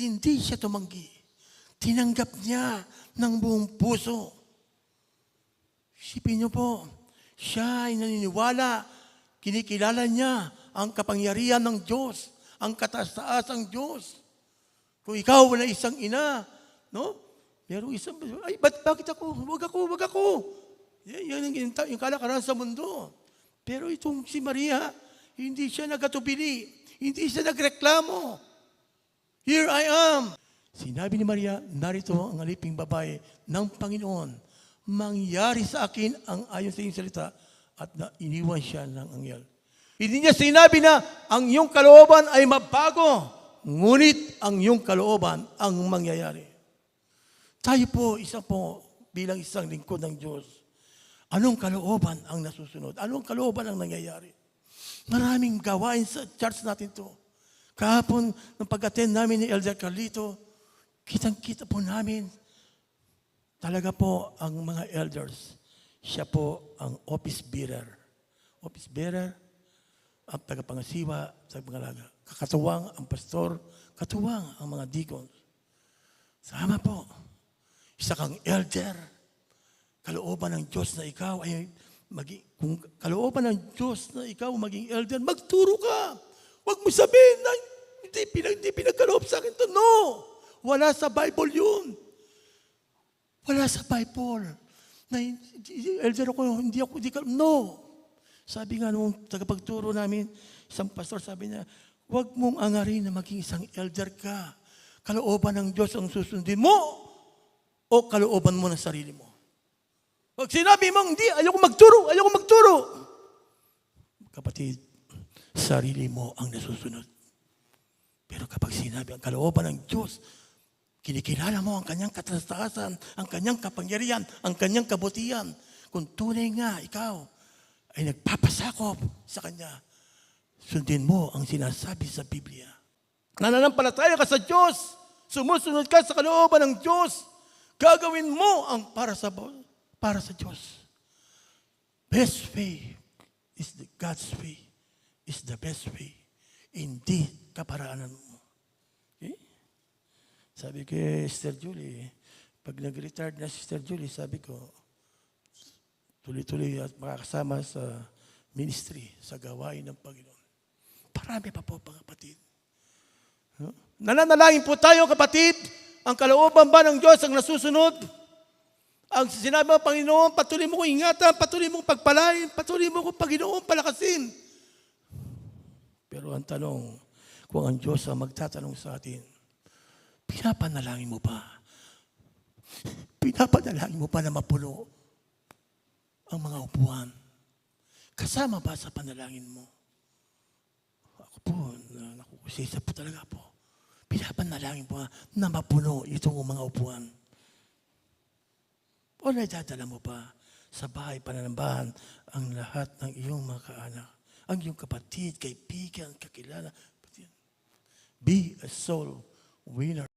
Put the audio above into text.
Hindi siya tumanggi. Tinanggap niya ng buong puso. Isipin niyo po, siya ay naniniwala, kinikilala niya ang kapangyarihan ng Diyos, ang kataas-taas ng Diyos. Kung ikaw wala isang ina, no? Merong isang, ay, ba't, bakit ako? Huwag ako, huwag ako. Yan, yan yung, yung kalakaran sa mundo. Pero itong si Maria, hindi siya nagatubili. Hindi siya nagreklamo. Here I am. Sinabi ni Maria, narito ang aliping babae ng Panginoon. Mangyari sa akin ang ayon sa iyong salita at na iniwan siya ng anghel. Hindi niya sinabi na ang iyong kalooban ay mabago, ngunit ang iyong kalooban ang mangyayari. Tayo po, isa po, bilang isang lingkod ng Diyos, anong kalooban ang nasusunod? Anong kalooban ang nangyayari? Maraming gawain sa church natin to. Kahapon, nung pag-attend namin ni Elder Carlito, kitang-kita po namin, talaga po ang mga elders, siya po ang office bearer. Office bearer, ang tagapangasiwa sa pangalaga. Kakatuwang ang pastor, katuwang ang mga deacons. Sama po. Isa kang elder. Kalooban ng Diyos na ikaw ay maging, kung kalooban ng Diyos na ikaw maging elder, magturo ka. Huwag mo sabihin na hindi, pinag, hindi pinagkaloob sa akin to. No! Wala sa Bible yun. Wala sa Bible. Na elder ako, hindi ako, hindi ka, no. Sabi nga nung tagapagturo namin, isang pastor sabi niya, huwag mong angarin na maging isang elder ka. Kalooban ng Diyos ang susundin mo o kalooban mo ng sarili mo. Pag sinabi mong, hindi, ayoko magturo, ayoko magturo. Kapatid, sarili mo ang nasusunod. Pero kapag sinabi ang kalooban ng Diyos, kinikilala mo ang kanyang katastaasan, ang kanyang kapangyarihan, ang kanyang kabutihan. Kung tunay nga ikaw ay nagpapasakop sa kanya, sundin mo ang sinasabi sa Biblia. Nananampalataya ka sa Diyos, sumusunod ka sa kalooban ng Diyos, gagawin mo ang para sa para sa Diyos. Best way is the God's way, is the best way. Hindi kaparaanan mo. Okay? Sabi kay Sister Julie, pag nag-retired na si Sister Julie, sabi ko, tuloy-tuloy at makakasama sa ministry, sa gawain ng Panginoon. Parami pa po, mga kapatid. No? Nananalangin po tayo, kapatid, ang kalooban ba ng Diyos ang nasusunod? Ang sinabi ng Panginoon, patuloy mo kong ingatan, patuloy mong pagpalain, patuloy mo kong Panginoon palakasin. Pero ang tanong, kung ang Diyos ang magtatanong sa atin, pinapanalangin mo pa? Pinapanalangin mo pa na mapuno ang mga upuan? Kasama ba sa panalangin mo? Ako po, na, nakukusisa po talaga po. Pinapanalangin po na mapuno itong mga upuan. O nadadala mo pa sa bahay pananambahan ang lahat ng iyong mga kaanak, ang iyong kapatid, kaibigan, kakilala. Be a soul winner.